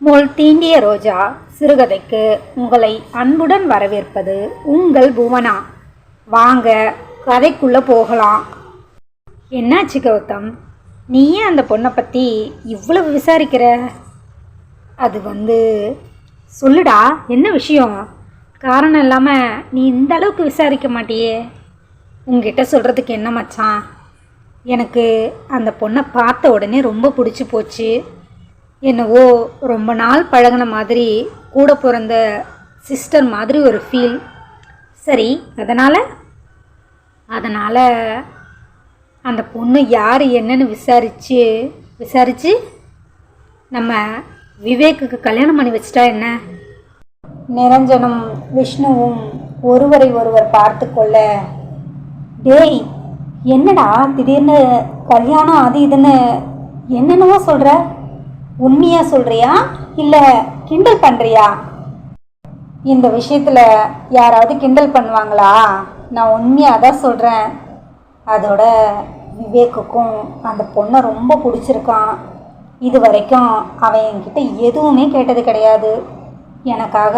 முள் தீண்டிய ரோஜா சிறுகதைக்கு உங்களை அன்புடன் வரவேற்பது உங்கள் புவனா. வாங்க கதைக்குள்ளே போகலாம். என்னாச்சு கௌதம்? நீ ஏன் அந்த பொண்ணை பற்றி இவ்வளவு விசாரிக்கிற? அது வந்து சொல்லுடா என்ன விஷயம்? காரணம் இல்லாமல் நீ இந்த அளவுக்கு விசாரிக்க மாட்டியே. உங்ககிட்ட சொல்கிறதுக்கு என்ன மச்சான்? எனக்கு அந்த பொண்ணை பார்த்த உடனே ரொம்ப பிடிச்சி போச்சு. என்னவோ ரொம்ப நாள் பழகுன மாதிரி கூட பிறந்த சிஸ்டர் மாதிரி ஒரு ஃபீல் சரி அதனால்? அதனால் அந்த பொண்ணு யார் என்னன்னு விசாரித்து விசாரித்து நம்ம விவேக்குக்கு கல்யாணம் பண்ணி வச்சிட்டா என்ன? நிரஞ்சனும் விஷ்ணுவும் ஒருவரை ஒருவர் பார்த்து கொள்ள டேய் என்னடா திடீர்னு கல்யாணம் அது இதுன்னு என்னென்னவோ சொல்கிற உண்மையா சொல்கிறியா இல்லை கிண்டல் பண்ணுறியா இந்த விஷயத்தில் யாராவது கிண்டல் பண்ணுவாங்களா? நான் உண்மையாக தான் சொல்கிறேன் அதோட விவேக்குக்கும் அந்த பொண்ணை ரொம்ப பிடிச்சிருக்கான். இது வரைக்கும் அவன் என்கிட்ட எதுவுமே கேட்டது கிடையாது. எனக்காக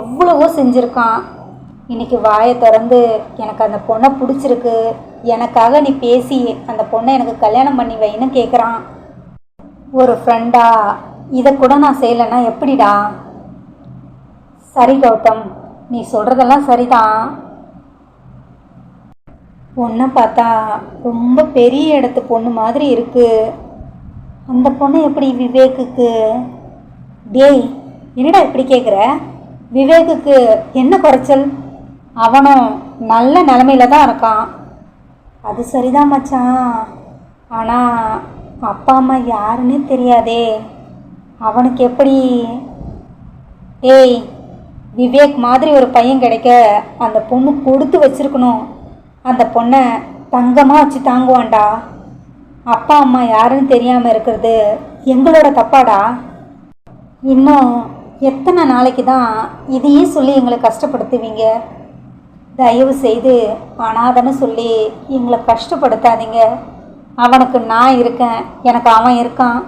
எவ்வளவோ செஞ்சுருக்கான். இன்றைக்கி வாயை திறந்து எனக்கு அந்த பொண்ணை பிடிச்சிருக்கு. எனக்காக நீ பேசி அந்த பொண்ணை எனக்கு கல்யாணம் பண்ணி வைன்னு கேட்குறான் ஒரு ஃப்ரெண்டா இதை கூட நான் செய்யலைன்னா எப்படிடா? சரி கௌதம் நீ சொல்கிறதெல்லாம் சரிதான். பொண்ணை பார்த்தா ரொம்ப பெரிய இடத்து பொண்ணு மாதிரி இருக்குது அந்த பொண்ணு எப்படி விவேக்குக்கு? டேய் என்னடா இப்படி கேட்குற விவேக்குக்கு என்ன குறைச்சல்? அவனும் நல்ல நிலமையில தான் இருக்கான். அது சரிதான் மச்சான். ஆனால் அப்பா அம்மா யாருன்னு தெரியாதே. அவனுக்கு எப்படி? ஏய் விவேக் மாதிரி ஒரு பையன் கிடைக்க அந்த பொண்ணு கொடுத்து வச்சிருக்கணும். அந்த பொண்ணை தங்கமாக வச்சு தாங்குவான்டா. அப்பா அம்மா யாருன்னு தெரியாமல் இருக்கிறது எங்களோட தப்பாடா? இன்னும் எத்தனை நாளைக்கு தான் இதையே சொல்லி எங்களை கஷ்டப்படுத்துவீங்க? தயவு செய்து அனாதன்னு சொல்லி எங்களை கஷ்டப்படுத்தாதீங்க. அவனுக்கு நான் இருக்கேன். எனக்கு அவன் இருக்கான்.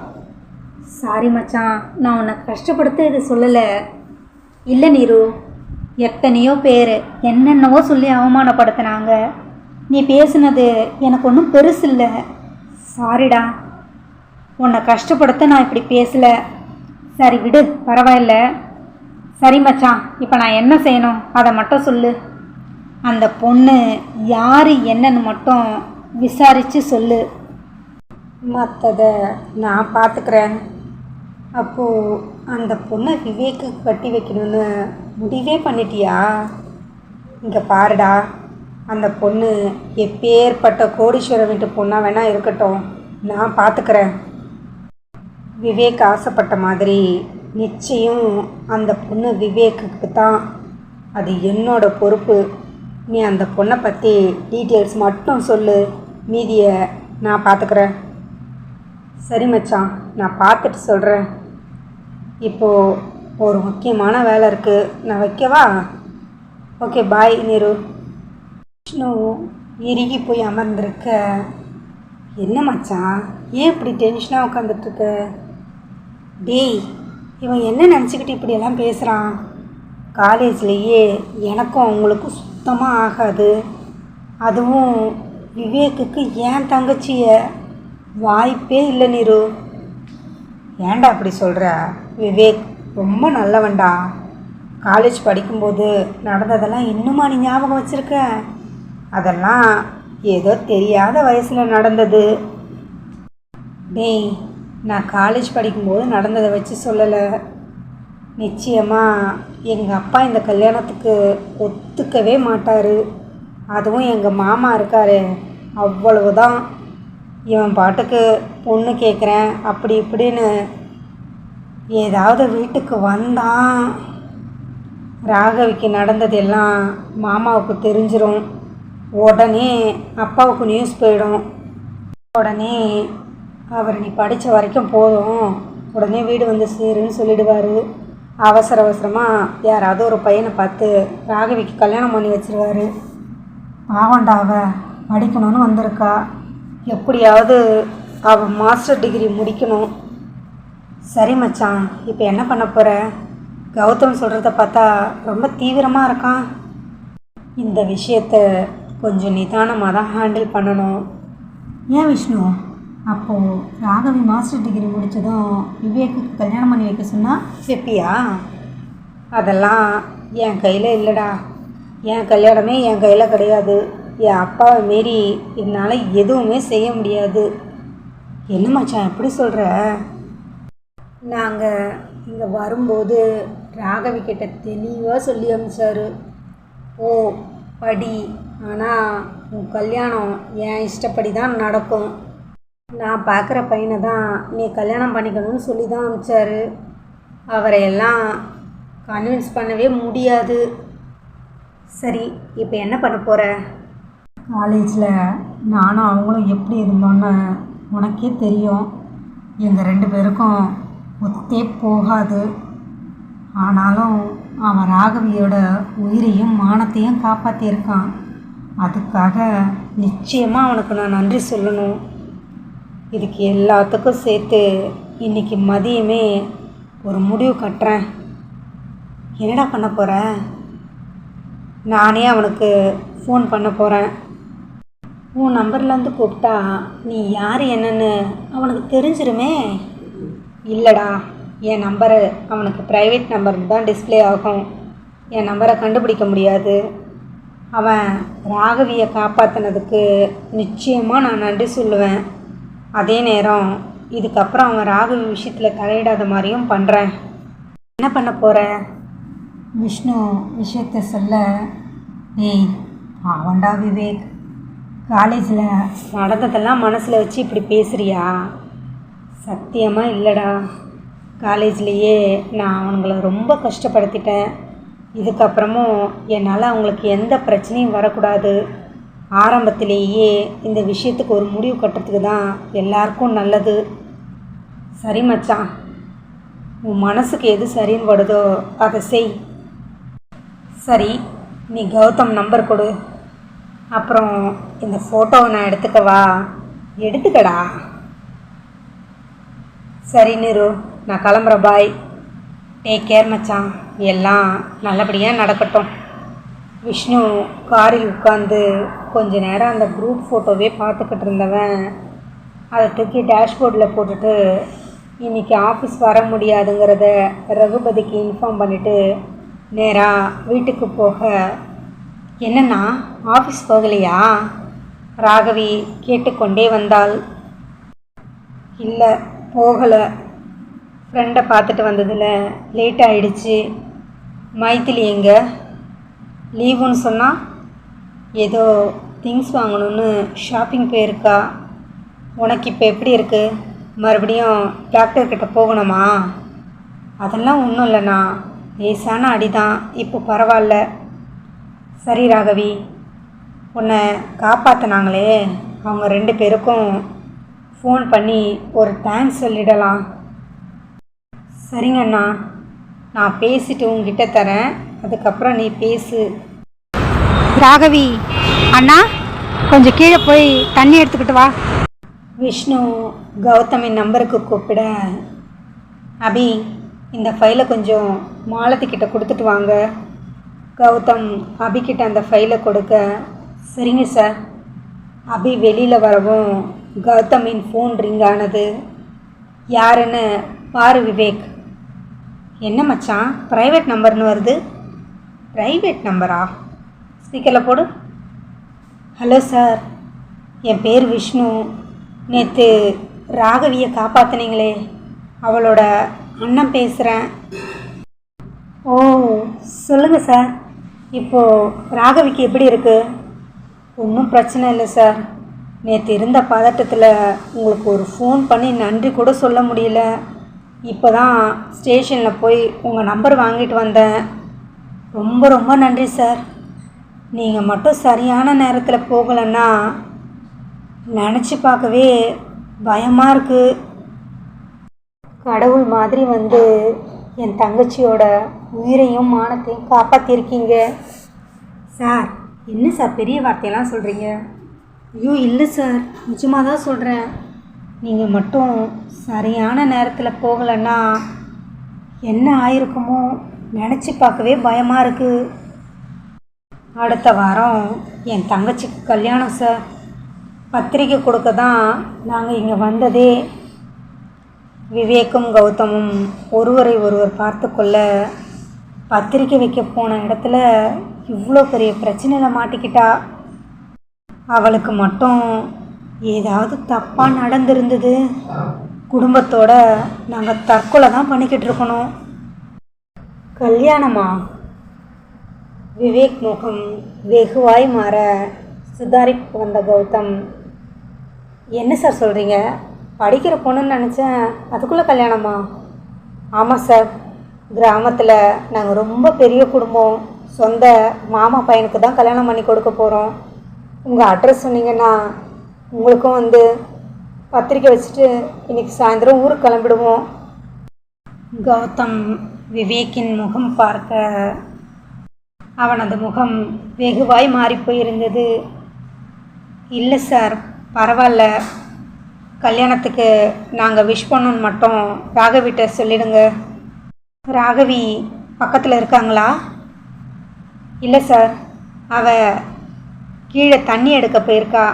சாரி மச்சான் நான் உன்னை கஷ்டப்படுத்த இது சொல்லலை. இல்லை நீரு எத்தனையோ பேர் என்னென்னவோ சொல்லி அவமானப்படுத்தினாங்க. நீ பேசுனது எனக்கு ஒன்றும் பெருசு இல்லை. சாரிடா உன்னை கஷ்டப்படுத்த நான் இப்படி பேசலை. சரி விடு பரவாயில்ல. சரி மச்சான் இப்போ நான் என்ன செய்யணும்? அதை மட்டும் சொல்லு. அந்த பொண்ணு யார் என்னன்னு மட்டும் விசாரித்து சொல்லு. மற்றதை நான் பார்த்துக்கிறேன் அப்போது அந்த பொண்ணை விவேக்கு கட்டி வைக்கணும்னு முடிவே பண்ணிட்டியா? இங்கே பாருடா. அந்த பொண்ணு எப்பேற்பட்ட கோடீஸ்வரர் வீட்டு பொண்ணாக வேணால் இருக்கட்டும். நான் பார்த்துக்கிறேன் விவேக் ஆசைப்பட்ட மாதிரி நிச்சயம் அந்த பொண்ணு விவேக்குக்கு தான். அது என்னோட பொறுப்பு. நீ அந்த பொண்ணை பற்றி டீட்டெயில்ஸ் மட்டும் சொல்லு. மீதியை நான் பார்த்துக்கிறேன். சரி மச்சான் நான் பார்த்துட்டு சொல்கிறேன் இப்போது ஒரு முக்கியமான வேலை இருக்குது நான் வைக்கவா? Okay bye Nehru. விஷ்ணு இறுகி போய் அமர்ந்திருக்க. என்ன மச்சான்? ஏன் இப்படி டென்ஷனாக உட்காந்துட்ருக்க டேய் இவன் என்ன நினச்சிக்கிட்டு இப்படியெல்லாம் பேசுகிறான் காலேஜ்லேயே எனக்கும் அவங்களுக்கும் சுத்தமாக ஆகாது. அதுவும் விவேக்குக்கு ஏன் தங்கச்சிய வாய்ப்பே இல்லை நீரு? ஏன்டா அப்படி சொல்கிற விவேக் ரொம்ப நல்லவன்டா. காலேஜ் படிக்கும்போது நடந்ததெல்லாம் இன்னுமா நீ ஞாபகம் வச்சுருக்க? அதெல்லாம் ஏதோ தெரியாத வயசில் நடந்தது. டேய் நான் காலேஜ் படிக்கும்போது நடந்ததை வச்சு சொல்லலை. நிச்சயமாக எங்கள் அப்பா இந்த கல்யாணத்துக்கு ஒத்துக்கவே மாட்டார். அதுவும் எங்கள் மாமா இருக்காரு அவ்வளவுதான். இவன் பாட்டுக்கு பொண்ணு கேட்குறேன் அப்படி இப்படின்னு ஏதாவது வீட்டுக்கு வந்தான். ராகவிக்கு நடந்ததெல்லாம் மாமாவுக்கு தெரிஞ்சிடும் உடனே அப்பாவுக்கு நியூஸ் போயிடும். உடனே அவர் நீ படித்த வரைக்கும் போதும். உடனே வீடு வந்து சேருன்னு சொல்லிடுவார். அவசர அவசரமாக யாராவது ஒரு பையனை பார்த்து ராகவிக்கு கல்யாணம் பண்ணி வச்சிருவாரு. பாவண்டா அவ படிக்கணும்னு வந்திருக்கா. எப்படியாவது அவள் மாஸ்டர் டிகிரி முடிக்கணும். சரி மச்சான் இப்போ என்ன பண்ண போகிற கௌதம் சொல்கிறத பார்த்தா ரொம்ப தீவிரமாக இருக்கான். இந்த விஷயத்த கொஞ்சம் நிதானமாக தான் ஹேண்டில் பண்ணணும். ஏன் விஷ்ணு? அப்போது ராகவி மாஸ்டர் டிகிரி முடித்ததும் விவேக்கு கல்யாணம் பண்ணி வைக்க சொன்னா? வைப்பியா அதெல்லாம் என் கையில் இல்லைடா. என் கல்யாணமே என் கையில் கிடையாது. என் அப்பாவை மீறி என்னால் எதுவுமே செய்ய முடியாது. என்ன மச்சான் எப்படி சொல்கிற நாங்கள் இங்கே வரும்போது ராகவி கிட்ட தெளிவாக சொல்லி அனுப்பிச்சாரு ஓ படி ஆனால் உன் கல்யாணம் என் இஷ்டப்படி தான் நடக்கும். நான் பார்க்குற பையனை தான் நீ கல்யாணம் பண்ணிக்கணும்னு சொல்லி தான் அனுப்பிச்சாரு அவரை எல்லாம் கன்வின்ஸ் பண்ணவே முடியாது. சரி இப்போ என்ன பண்ண போகிற காலேஜில் நானும் அவங்களும் எப்படி இருந்தோன்னு உனக்கே தெரியும். எங்கள் ரெண்டு பேருக்கும் ஒத்தே போகாது. ஆனாலும் அவன் ராகவியோட உயிரையும் மானத்தையும் காப்பாற்றியிருக்கான் அதுக்காக நிச்சயமாக அவனுக்கு நான் நன்றி சொல்லணும். இதுக்கு எல்லாத்துக்கும் சேர்த்து இன்னைக்கு மதியமே ஒரு முடிவு கட்டுறேன். என்னடா பண்ண போகிறேன் நானே அவனுக்கு ஃபோன் பண்ண போகிறேன் உன் நம்பர்லேருந்து கூப்பிட்டா நீ யார் என்னன்னு அவனுக்கு தெரிஞ்சிருமே. இல்லைடா என் நம்பரு அவனுக்கு ப்ரைவேட் நம்பர் தான் டிஸ்ப்ளே ஆகும். என் நம்பரை கண்டுபிடிக்க முடியாது. அவன் ராகவியை காப்பாற்றினதுக்கு நிச்சயமாக நான் நன்றி சொல்லுவேன். அதே நேரம் இதுக்கப்புறம் அவன் ராகவி விஷயத்தில் தலையிடாத மாதிரியும் பண்ணுறேன் என்ன பண்ண போகிற விஷ்ணு விஷயத்த சொல்ல ஏய் அவன்டா விவேக். காலேஜில் நடந்ததெல்லாம் மனசில் வச்சு இப்படி பேசுகிறியா சத்தியமாக இல்லைடா. காலேஜ்லேயே நான் அவனுங்களை ரொம்ப கஷ்டப்படுத்திட்டேன். இதுக்கப்புறமும் என்னால் அவங்களுக்கு எந்த பிரச்சனையும் வரக்கூடாது. ஆரம்பத்திலேயே இந்த விஷயத்துக்கு ஒரு முடிவு கட்டுறதுக்கு தான் எல்லாருக்கும் நல்லது. சரி மச்சான். உன் மனசுக்கு எது சரின்னு படுதோ அதை செய். சரி நீ கௌதம் நம்பர் கொடு. அப்புறம் இந்த ஃபோட்டோவை நான் எடுத்துக்கவா? எடுத்துக்கடா. சரி நிரு நான் கிளம்புற பாய் டேக் கேர் மச்சான். எல்லாம் நல்லபடியாக நடக்கட்டும். விஷ்ணு காரில் உட்காந்து கொஞ்ச நேரம் அந்த குரூப் ஃபோட்டோவே பார்த்துக்கிட்டு இருந்தவன் அதை தூக்கி டேஷ்போர்டில் போட்டுட்டு இன்னைக்கு ஆஃபீஸ் வர முடியாதுங்கிறத ரகுபதிக்கு இன்ஃபார்ம் பண்ணிவிட்டு நேராக வீட்டுக்கு போக. என்னண்ணா ஆஃபீஸ் போகலையா? ராகவி கேட்டுக்கொண்டே வந்தாள். இல்லை போகலை. ஃப்ரெண்டை பார்த்துட்டு வந்ததில் லேட் ஆகிடுச்சு மைத்திலி எங்கே? லீவுன்னு சொன்னால் ஏதோ திங்ஸ் வாங்கணும்னு ஷாப்பிங் போயிருக்கா. உனக்கு இப்போ எப்படி இருக்குது மறுபடியும் டாக்டர்கிட்ட போகணுமா? அதெல்லாம் ஒன்றும் இல்லைண்ணா. லேசான அடிதான். இப்போ பரவாயில்ல சரி ராகவி. உன்னை காப்பாற்றினாங்களே அவங்க ரெண்டு பேருக்கும் ஃபோன் பண்ணி ஒரு தேங்க்ஸ் சொல்லிடலாம். சரிங்கண்ணா நான் பேசிட்டு உங்ககிட்ட தரேன். அதுக்கப்புறம் நீ பேசு. ராகவி அண்ணா கொஞ்சம் கீழே போய் தண்ணி எடுத்துக்கிட்டு வா. விஷ்ணு கௌதமின் நம்பருக்கு கூப்பிட. அபி இந்த ஃபைலை கொஞ்சம் மாலத்திக்கிட்ட கொடுத்துட்டு வாங்க. கௌதம் அபிக்கிட்ட அந்த ஃபைலை கொடுக்க. சரிங்க சார் அபி வெளியில் வரவும் கௌதமின் ஃபோன் ரிங் ஆனது. யாருன்னு பாரு விவேக். என்ன மச்சான்? ப்ரைவேட் நம்பர்னு வருது. ப்ரைவேட் நம்பரா ஸ்பீக்கரில் போடு. ஹலோ சார் என் பேர் விஷ்ணு. நேற்று ராகவியை காப்பாற்றினீங்களே அவளோட அண்ணன் பேசுகிறேன் ஓ சொல்லுங்கள் சார். இப்போது ராகவிக்கு எப்படி இருக்குது ஒன்றும் பிரச்சனை இல்லை சார். நேற்று இருந்த பதட்டத்தில் உங்களுக்கு ஒரு ஃபோன் பண்ணி நன்றி கூட சொல்ல முடியல. இப்போ தான் ஸ்டேஷனில் போய் உங்கள் நம்பர் வாங்கிட்டு வந்தேன். ரொம்ப ரொம்ப நன்றி சார். நீங்கள் மட்டும் சரியான நேரத்தில் போகலைன்னா நினச்சி பார்க்கவே பயமாக இருக்குது கடவுள் மாதிரி வந்து என் தங்கச்சியோட உயிரையும் மானத்தையும் காப்பாற்றிருக்கீங்க சார் என்ன சார் பெரிய வார்த்தையெல்லாம் சொல்கிறீங்க ஐயோ இல்லை சார். நிஜமாக தான் சொல்கிறேன் நீங்கள் மட்டும் சரியான நேரத்தில் போகலைன்னா என்ன ஆயிருக்குமோ நினச்சி பார்க்கவே பயமாக இருக்குது அடுத்த வாரம் என் தங்கச்சிக்கு கல்யாணம் சார். பத்திரிக்கை கொடுக்க தான் நாங்கள் இங்கே வந்ததே விவேக்கும் கௌதமும் ஒருவரை ஒருவர் பார்த்து கொள்ள பத்திரிக்கை வைக்க போன இடத்துல இவ்வளோ பெரிய பிரச்சனையில் மாட்டிக்கிட்டா? அவளுக்கு மட்டும் ஏதாவது தப்பாக நடந்திருந்தது? குடும்பத்தோட நாங்கள் தற்கொலை தான் பண்ணிக்கிட்டு இருக்கணும். கல்யாணமா? விவேக் முகம் வெகுவாய் மாற சுதாரிப்பு வந்த கௌதம் என்ன சார் சொல்கிறீங்க படிக்கிற பொண்ணுன்னு நினச்சேன். அதுக்குள்ளே கல்யாணமா? ஆமாம் சார் கிராமத்தில் நாங்கள் ரொம்ப பெரிய குடும்பம். சொந்த மாமா பையனுக்கு தான் கல்யாணம் பண்ணி கொடுக்க போகிறோம் உங்கள் அட்ரஸ் சொன்னீங்கன்னா உங்களுக்கும் வந்து பத்திரிக்கை வச்சுட்டு இன்னைக்கு சாயந்தரம் ஊருக்கு கிளம்பிடுவோம். கௌதம் விவேக்கின் முகம் பார்க்க அவனது முகம் வெகுவாய் மாறி போயிருந்தது. இல்லை சார் பரவாயில்ல. கல்யாணத்துக்கு நாங்கள் விஷ் பண்ணோன்னு மட்டும் ராகவிட்ட சொல்லிடுங்க. ராகவி பக்கத்தில் இருக்காங்களா? இல்லை சார் அவ கீழே தண்ணி எடுக்க போயிருக்கா.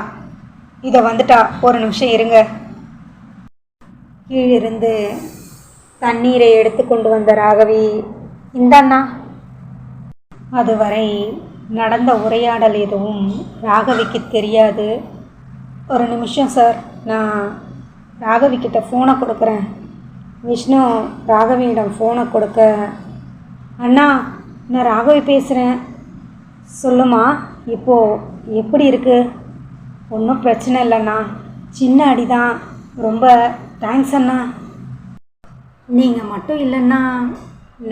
இதை வந்துட்டா ஒரு நிமிஷம் இருங்க. கீழிருந்து தண்ணீரை எடுத்து கொண்டு வந்த ராகவி இந்தாண்ணா. அதுவரை நடந்த உரையாடல் எதுவும் ராகவிக்கு தெரியாது. ஒரு நிமிஷம் சார் நான் ராகவிக்கிட்ட ஃபோனை கொடுக்குறேன். விஷ்ணு ராகவியிடம் ஃபோனை கொடுக்க அண்ணா நான் ராகவி பேசுகிறேன் சொல்லுமா இப்போது எப்படி இருக்குது ஒன்றும் பிரச்சனை இல்லைண்ணா. சின்ன அடி தான் ரொம்ப தேங்க்ஸ் அண்ணா. நீங்கள் மட்டும் இல்லைன்னா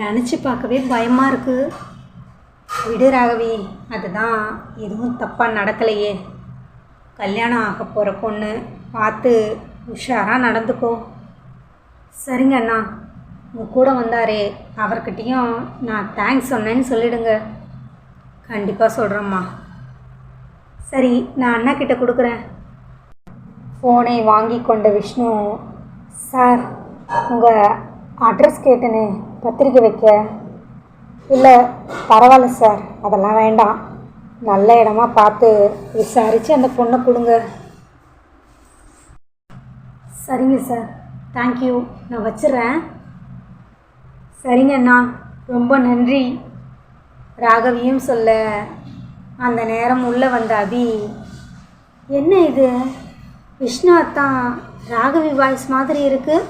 நினச்சி பார்க்கவே பயமாக இருக்குது விடு ராகவி. அதுதான் எதுவும் தப்பாக நடக்கலையே. கல்யாணம் ஆக போகிற பொண்ணு பார்த்து உஷாராக நடந்துக்கோ. சரிங்க அண்ணா. உங்கள் கூட வந்தாரே. அவர்கிட்டையும் நான் தேங்க்ஸ் சொன்னேன்னு சொல்லிடுங்க. கண்டிப்பாக சொல்கிறேம்மா சரி நான் அண்ணா கிட்ட கொடுக்குறேன். ஃபோனை வாங்கி கொண்ட விஷ்ணு சார் உங்கள் அட்ரஸ் கேட்டேனே. பத்திரிக்கை வைக்க. இல்லை பரவாயில்ல சார். அதெல்லாம் வேண்டாம். நல்ல இடமா பார்த்து விசாரித்து அந்த பொண்ணை கொடுங்க. சரிங்க சார். தேங்க்யூ நான் வச்சிடுறேன் சரிங்க அண்ணா. ரொம்ப நன்றி. ராகவியும் சொல்ல. அந்த நேரம் உள்ளே வந்த அபி. என்ன இது? விஷ்ணா தான் ராகவி வாய்ஸ் மாதிரி இருக்குது